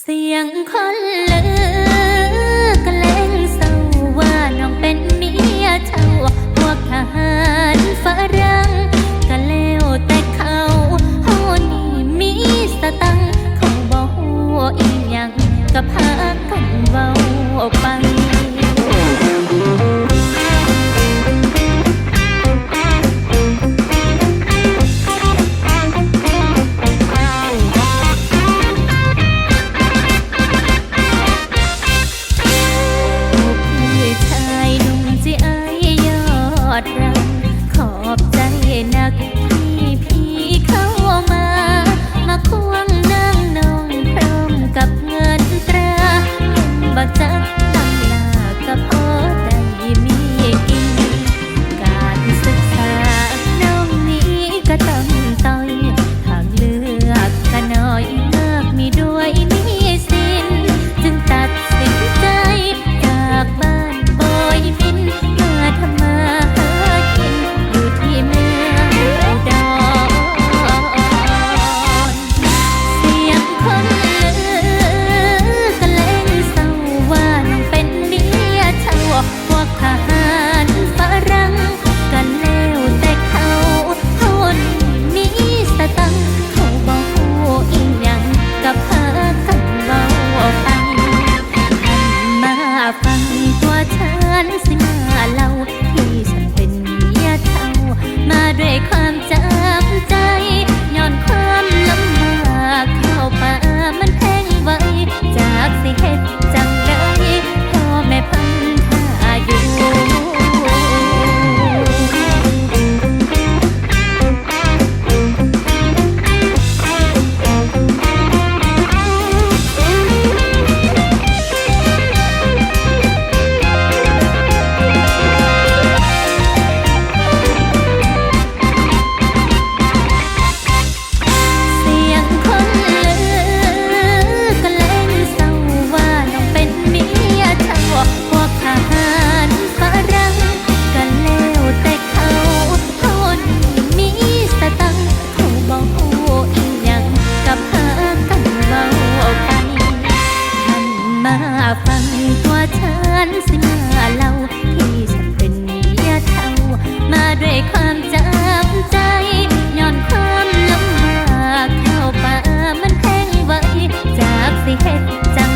เสียงคนลือ ฟังตัวฉันสิเมาเล่าที่ฉันเป็นเมียเท่า มาด้วยความจำใจย้อนความลำบากเข้าป่ามันแพงไว้จากสิเหตุจัง